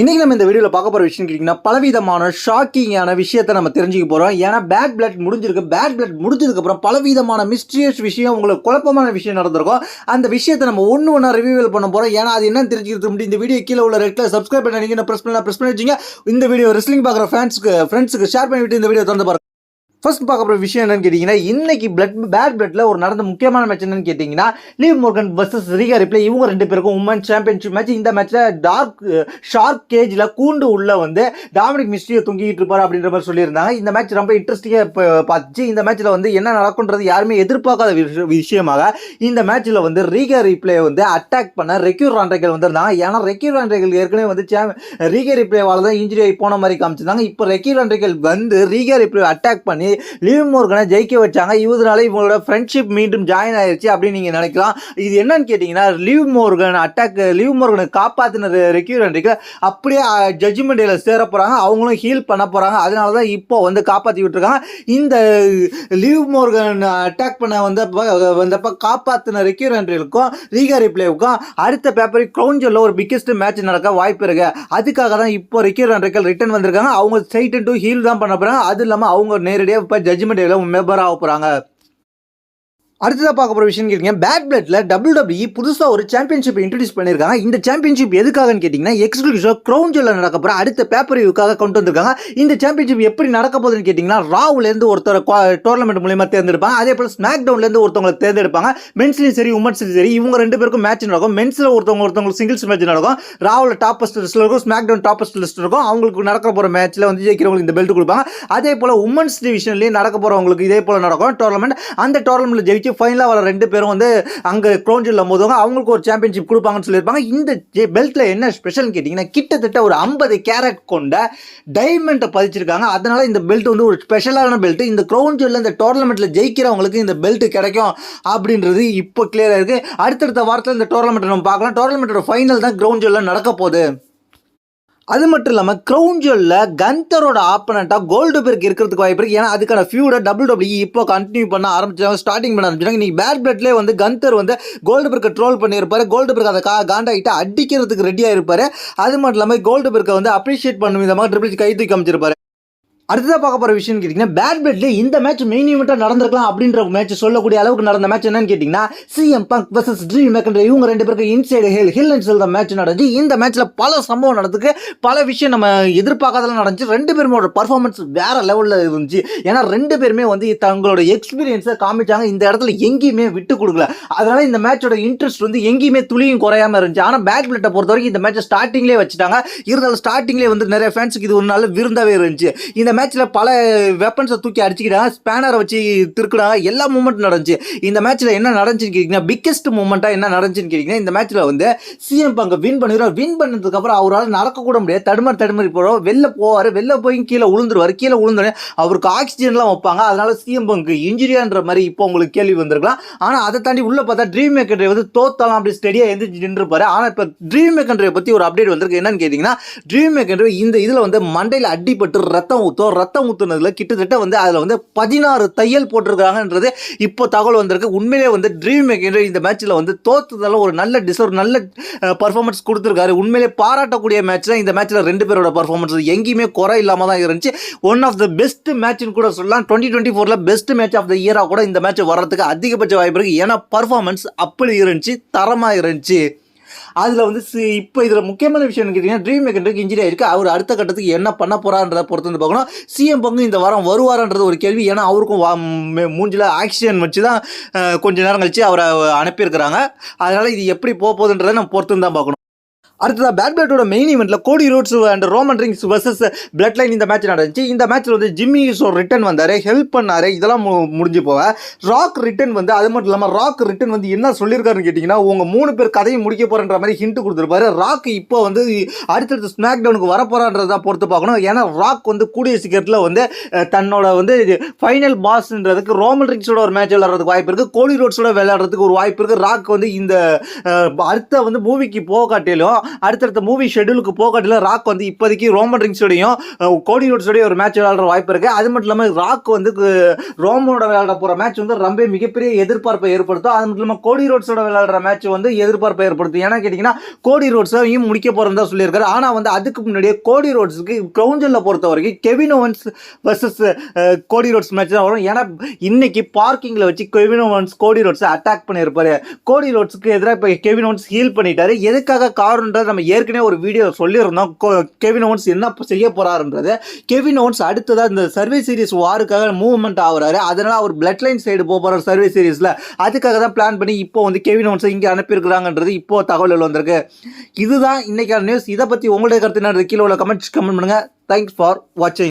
இன்றைக்கி நம்ம இந்த வீடியோவில் பார்க்க போகிற விஷயம் கேட்டிங்கன்னா பலவிதமான ஷாக்கிங்கான விஷயத்தை நம்ம தெரிஞ்சுக்க போகிறோம் ஏன்னா பேட் பிளட் முடிஞ்சிருக்கு. பேட் பிளட் முடிஞ்சதுக்கப்புறம் பலவிதமான மிஸ்டீரியஸ் விஷயம் உங்களுக்கு குழப்பமான விஷயம் நடந்திருக்கும். அந்த விஷயத்தை நம்ம ஒன்று ஒன்றா ரிவியூவல் பண்ண போகிறோம் ஏன்னா அது என்ன தெரிஞ்சுக்கிறது முடியும் இந்த வீடியோ கீழே உள்ள ரெட்டில் சப்ஸ்கிரைப் பண்ணி நீங்கள் ப்ரெஸ் பண்ணலாம் ப்ரெஸ் பண்ணி வச்சிங்க. இந்த வீடியோ ரெஸ்லிங் பார்க்குற ஃபேன்ஸுக்கு ஃப்ரெண்ட்ஸுக்கு ஷேர் பண்ணிவிட்டு இந்த வீடியோ திறந்து பாருங்கள் ஃபர்ஸ்ட் பார்க்க போகிற விஷயம் என்னன்னு கேட்டிங்கன்னா இன்றைக்கி பிளட் பேட் பிளட்டில் ஒரு நடந்த முக்கியமான மேட்ச் என்னன்னு கேட்டிங்கன்னா Liv Morgan versus Rhea Ripley இவங்க ரெண்டு பேருக்கும் உமன் சாம்பியன்ஷிப் மேட்ச் இந்த மேட்ச்சில் டார்க் ஷார்க் கேஜில் கூண்டு உள்ளே வந்து டாமினிக் மிஸ்ட்ரியை தொங்கிக்கிட்டு இருப்பார் அப்படின்ற மாதிரி சொல்லியிருந்தாங்க. இந்த மேட்ச் ரொம்ப இன்ட்ரெஸ்டிங்காக பார்த்துச்சு. இந்த மேட்ச்சில் வந்து என்ன நடக்குன்றது யாருமே எதிர்பார்க்காத விஷயமாக இந்த மேட்ச்சில் வந்து ரீகா ரிப்ளே வந்து அட்டாக் பண்ண ரெக்யூர் ராண்டைகள் வந்திருந்தாங்க. ஏன்னா ரெக்யூர் ராண்டைகள் ஏற்கனவே வந்து சாம் ரீகா ரிப்ளேவால் தான் இன்ஜுரி ஆகி போன மாதிரி காமிச்சிருந்தாங்க. இப்போ ரெக்யூர் ராண்டைகள் வந்து ரீகா ரிப்ளே அட்டாக் பண்ணி லீவ் மோர்கனை ஜெயிக்க வச்சாங்க. இதனால இவங்களோட ஃப்ரெண்ட்ஷிப் மீண்டும் ஜாயின் ஆயிடுச்சு அப்படின்னு நீங்கள் நினைக்கலாம். இது என்னன்னு கேட்டிங்கன்னா லீவ் மோர்கன் அட்டாக் லீவ் மோர்கனை காப்பாற்றினது ரெக்யூரண்ட்டுக்கு அப்படியே ஜட்ஜ்மெண்ட் டேல சேர போகிறாங்க அவங்களும் ஹீல் பண்ண போகிறாங்க அதனால தான் இப்போ வந்து காப்பாற்றி விட்டுருக்காங்க. இந்த லீவ் மோர்கன் அட்டாக் பண்ண வந்தப்போ வந்தப்போ காப்பாற்றின ரெக்யூரண்ட்டுகளுக்கும் ரீகா ரிப்ளேவுக்கும் அடுத்த பேப்பரில் க்ரௌஞ்சலில் ஒரு பிக்கெஸ்ட் மேட்ச் நடக்க வாய்ப்பு இருக்கு. அதுக்காக தான் இப்போ ரெக்யூரண்ட்டுகள் ரிட்டர்ன் வந்திருக்காங்க. அவங்க சைட் டு ஹீல் தான் பண்ண போகிறாங்க அது இல்லாமல் அவங்க நேரடியாக இப்போ ஜட்ஜ்மெண்ட் டேல மெம்பர் ஆக போகிறாங்க அடுத்ததாக பார்க்க போகிற விஷயம் கேட்டீங்க பேட் பிளட்ல டபிள்யூ புதுசாக ஒரு சாம்பியன்ஷிப் இன்ட்ரடியூஸ் பண்ணியிருக்காங்க. இந்த சாம்பியன்ஷிப் எதுக்காகன்னு கேட்டிங்கன்னா எக்ஸ்க்ளூசிவாக க்ரௌன் ஜுவல்ல நடக்க போகிற அடுத்த பேப்பர் வியூக்காக கொண்டு வந்திருக்காங்க. இந்த சாம்பியன்ஷிப் எப்படி நடக்க போகுதுன்னு கேட்டிங்கன்னா ராவுலேருந்து ஒருத்தர் டோர்னமெண்ட் மூலியமாக தேர்ந்தெடுப்பாங்க. அதே போல் ஸ்மாக் டவுன்லேருந்து ஒருத்தவங்களை தேர்ந்தெடுப்பாங்க. மென்ஸ்லையும் சரி உமன்ஸ்லையும் சரி இவங்க ரெண்டு பேருக்கும் மேட்ச் நடக்கும். மென்ஸில் ஒருத்தவங்க ஒருத்தவங்களுக்கு சிங்கிள்ஸ் மேட்ச் நடக்கும். ராவில் டாப்பஸ்ட் லிஸ்ட்டில் இருக்கும் ஸ்மாக் டவுன் டாப்பஸ்ட் லிஸ்ட் இருக்கும். அவங்களுக்கு நடக்க போகிற மேட்ச்சில் வந்து ஜெயிக்கிறவங்களுக்கு இந்த பெல்ட் கொடுப்பாங்க. அதே போல் உமன்ஸ் டிவிஷன்லேயும் நடக்க போகிறவங்களுக்கு இதே போல் நடக்கும் டோர்னமெண்ட் அந்த டோர்னமெண்ட்டில் ஜெயிச்சு ஃபைனலாக வர ரெண்டு பேரும் வந்து அங்கே க்ரோஞ்சில் மோதுவாங்க. அவங்களுக்கு ஒரு சாம்பியன்ஷிப் கொடுப்பாங்கன்னு சொல்லியிருப்பாங்க. இந்த பெல்ட்டில் என்ன ஸ்பெஷல்னு கேட்டிங்கன்னா கிட்டத்தட்ட ஒரு ஐம்பது கேரட் கொண்ட டைமண்டை பதிச்சிருக்காங்க. அதனால் இந்த பெல்ட் வந்து ஒரு ஸ்பெஷலான பெல்ட் இந்த க்ரௌஞ்சில் இந்த டோர்னமெண்ட்டில் ஜெயிக்கிறவங்களுக்கு இந்த பெல்ட் கிடைக்கும் அப்படின்றது இப்போ கிளியராக இருக்குது அடுத்தடுத்த வாரத்தில் இந்த டோர்னமெண்ட்டை நம்ம பார்க்கலாம். டோர்னமெண்ட்டோட ஃபைனல் தான் க்ரௌஞ்சில் நடக்க போகுது. அது மட்டும் இல்லாமல் க்ரௌன் ஜுவலில் கந்தரோட ஆப்பனண்ட்டாக கோல்டு பேருக்கு இருக்கிறதுக்கு வாய்ப்பு இருக்குது ஏன்னா அதுக்கான ஃபியூட டபுள் டபிள்யூ இப்போ கண்டினியூ பண்ண ஆரம்பிச்சாங்க ஸ்டார்டிங் பண்ண ஆரம்பிச்சாங்க நீங்கள் பேட் பிளட்லேயே வந்து கந்தர் வந்து கோல்டு பேருக்கு ட்ரோல் பண்ணியிருப்பார். கோல்டு பேருக்கு அதை கா காண்டாகிட்டு அடிக்கிறதுக்கு ரெடியாக இருப்பார் அது மட்டும் இல்லாமல் கோல்டு பேருக்கு வந்து அப்ரிஷியேட் பண்ணும் விதமாக ட்ரிபிள் கை தூக்கி அமைச்சிருப்பார். அடுத்ததாக பார்க்க போகிற விஷயம் கேட்டிங்கன்னா பேட் பிளட்ல இந்த மேட்ச் மெயின் ஈவெண்ட்டாக நடந்திருக்கலாம் அப்படின்ற மேட்ச் சொல்லக்கூடிய அளவுக்கு நடந்த மேட்ச் என்னன்னு கேட்டிங்கன்னா சிஎம் பங்க் வர்சஸ் ட்ரீம் மேக்கன்ற இவங்க ரெண்டு பேருக்கு inside hell hell and cell match நடந்துச்சு. இந்த மேட்ச்சில் பல சம்பவம் நடந்துக்கு பல விஷயம் நம்ம எதிர்பார்க்காதெல்லாம் நடந்துச்சு. ரெண்டு பேருமோட பர்ஃபார்மன்ஸ் வேற லெவலில் இருந்துச்சு. ஏன்னா ரெண்டு பேருமே வந்து தங்களோட எக்ஸ்பீரியன்ஸை காமிச்சாங்க. இந்த இடத்துல எங்கேயுமே விட்டு கொடுக்கல. அதனால் இந்த மேட்சோட இன்ட்ரெஸ்ட் வந்து எங்கேயுமே துளியும் குறையாம இருந்துச்சு. ஆனால் பேட் பிளட்டை பொறுத்த வரைக்கும் இந்த மேட்ச்சை ஸ்டார்டிங்லேயே வச்சுட்டாங்க. இருந்தாலும் ஸ்டார்டிங்லேயே வந்து நிறைய ஃபேன்ஸுக்கு இது ஒரு நல்ல விருந்தாவே இருந்துச்சு. இந்த மேட்ச்சில் பல வெப்பன்ஸை தூக்கி அடிச்சுக்கிட்டாங்க ஸ்பேனரை வச்சு திருக்குறாங்க எல்லா மூமெண்ட் நடந்துச்சு. இந்த மேட்ச்சில் என்ன நடந்துச்சுன்னு கேட்டிங்கன்னா பிக்கெஸ்ட் மூமெண்ட்டாக என்ன நடந்துச்சுன்னு கேட்டிங்கன்னா இந்த மேட்ச்சில் வந்து சிஎம் பங்க வின் பண்ணிடுவார். வின் பண்ணதுக்கப்புறம் அவரால் நடக்கக்கூட முடியாது. தடுமாறி தடுமாறி போகிறோம் வெளில போவார். வெளில போய் கீழே விழுந்துருவார் கீழே உளுந்தோடனே அவருக்கு ஆக்சிஜன்லாம் வைப்பாங்க. அதனால சிஎம் பங்கு இன்ஜுரியான்ற மாதிரி இப்போ உங்களுக்கு கேள்வி வந்திருக்கலாம். ஆனால் அதை தாண்டி உள்ளே பார்த்தா ட்ரீம் மேக்கர் வந்து தோத்தாலாம் அப்படி ஸ்டெடியாக எந்திரிச்சு நின்றுப்பார் ஆனால் இப்போ ட்ரீம் மேக்கர் பற்றி ஒரு அப்டேட் வந்திருக்கு. என்னன்னு கேட்டிங்கன்னா ட்ரீம் மேக்கர் இந்த இதில் வந்து மண்டையில் அடிபட்டு ரத்தம் ஊற்றும் ரத்தம் ஊற்றுனதுல கிட்டத்தட்ட வந்து அதில் வந்து பதினாறு தையல் போட்டிருக்காங்கன்றது இப்போ தகவல் வந்திருக்கு. உண்மையிலே வந்து ட்ரீம் மேக்கர் இந்த மேட்ச்சில் வந்து தோத்ததால ஒரு நல்ல டிசர்வ் நல்ல பர்ஃபார்மன்ஸ் கொடுத்துருக்காரு. உண்மையிலே பாராட்டக்கூடிய மேட்ச் தான் இந்த மேட்ச்சில் ரெண்டு பேரோட பர்ஃபார்மன்ஸ் எங்கேயுமே குறை இல்லாமல் தான் இருந்துச்சு. ஒன் ஆஃப் த பெஸ்ட் மேட்ச்னு கூட சொல்லலாம். டுவெண்ட்டி டுவெண்ட்டி ஃபோரில் பெஸ்ட் மேட்ச் ஆஃப் த இயராக கூட இந்த மேட்ச் வர்றதுக்கு அதிகபட்ச வாய்ப்பு இருக்குது ஏன்னா பர்ஃபார்மன்ஸ் அப்படி இருந்துச்சு தரமாக இருந்துச்சு. அதில் வந்து சி- இப்போ இதில் முக்கியமான விஷயம் கேட்டிங்கன்னா ட்ரீம் மேக்கருக்கு இன்ஜுரி ஆயிருக்கு அவர் அடுத்த கட்டத்துக்கு என்ன பண்ண போறான்றத பொறுத்து வந்து பார்க்கணும் சிஎம் பங்கு இந்த வாரம் வருவாரான்றது ஒரு கேள்வி. ஏன்னா அவருக்கும் வா மே- ஆக்சிஜன் வச்சு தான் கொஞ்ச நேரம் கழிச்சு அவரை அனுப்பியிருக்கிறாங்க. அதனால் இது எப்படி போகுதுன்றதை நம்ம பொறுத்து தான் பார்க்கணும். அடுத்ததாக bad பிளட்டோட main இவெண்ட்டில் Cody Rhodes and Roman Reigns versus bloodline இந்த மேட்ச் நடந்துச்சு. இந்த மேட்ச்சில் வந்து ஜிம்மி ஸோ ரிட்டன் வந்தார் ஹெல்ப் பண்ணார் இதெல்லாம் முடிஞ்சு போக. ராக் ரிட்டன் வந்து அது மட்டும் இல்லாமல் ராக் ரிட்டன் வந்து என்ன சொல்லியிருக்காருன்னு கேட்டிங்கன்னா உங்கள் மூணு பேர் கதையை முடிக்க போகிறன்ற மாதிரி ஹிண்ட் கொடுத்துருப்பாரு. ராக் இப்போ வந்து அடுத்தடுத்து ஸ்மாக் டவுனுக்கு வரப்போகிறான்றத பொறுத்து பார்க்கணும். ஏன்னா ராக் வந்து கூடிய சீக்கிரத்தில் வந்து தன்னோட வந்து ஃபைனல் பாஸ்ன்றதுக்கு ரோமன் ரிங்ஸோட ஒரு மேட்ச் விளையாடுறதுக்கு வாய்ப்பு இருக்குது கோடி ரோட்ஸோட விளையாடுறதுக்கு ஒரு வாய்ப்பு இருக்குது ராக் வந்து இந்த அடுத்த வந்து மூவிக்கு போக காட்டிலும் அடுத்தடுத்த மூவி ஷெட்யூலுக்கு போகட்டில் ராக் வந்து இப்போதைக்கு ரோமன் ரிங்ஸோடையும் கோடி ரோட்ஸோடையும் ஒரு மேட்ச் விளையாடுற வாய்ப்பு இருக்குது அது மட்டும் இல்லாமல் ராக் வந்து ரோமனோட விளையாட போகிற மேட்ச் வந்து ரொம்ப மிகப்பெரிய எதிர்பார்ப்பை ஏற்படுத்தும். அது மட்டும் இல்லாமல் கோடி ரோட்ஸோட விளையாடுற மேட்ச் வந்து எதிர்பார்ப்பை ஏற்படுத்தும். ஏன்னா கேட்டிங்கன்னா கோடி ரோட்ஸையும் முடிக்க போகிறதா சொல்லியிருக்காரு. ஆனால் வந்து அதுக்கு முன்னாடியே கோடி ரோட்ஸுக்கு கிரவுஞ்சலில் பொறுத்த வரைக்கும் Kevin Owens versus Cody Rhodes match தான் வரும். ஏன்னா இன்னைக்கு பார்க்கிங்கில் வச்சு கெவின் ஓவன்ஸ் கோடி ரோட்ஸை அட்டாக் பண்ணியிருப்பாரு. கோடி ரோட்ஸுக்கு எதிராக இப்போ கெவின் ஓவன்ஸ் ஹீல் பண்ணிட்டாரு. எதுக்காக காரணன்றது நம்ம ஏற்கனவே ஒரு வீடியோ சொல்லியிருந்தோம். கோ- கெவின் ஓன்ஸ் என்ன செய்ய போகிறாருன்றது கெவின் ஓன்ஸ் அடுத்ததாக இந்த சர்வே சீரிஸ் வாருக்காக மூவ்மெண்ட் ஆகுறாரு. அதனால் அவர் பிளட் லைன் சைடு போக போகிறார் சர்வே சீரிஸில் அதுக்காக தான் பிளான் பண்ணி இப்போ வந்து கெவின் ஓன்ஸை இங்கே அனுப்பியிருக்கிறாங்கன்றது இப்போ தகவல்கள் வந்திருக்கு. இதுதான் இன்றைக்கான நியூஸ் இதை பற்றி உங்களுடைய கருத்து என்ன கீழே உள்ள கமெண்ட்ஸ் கமெண்ட் பண்ணுங்க. தேங்க்ஸ் ஃபார் வாட்சிங்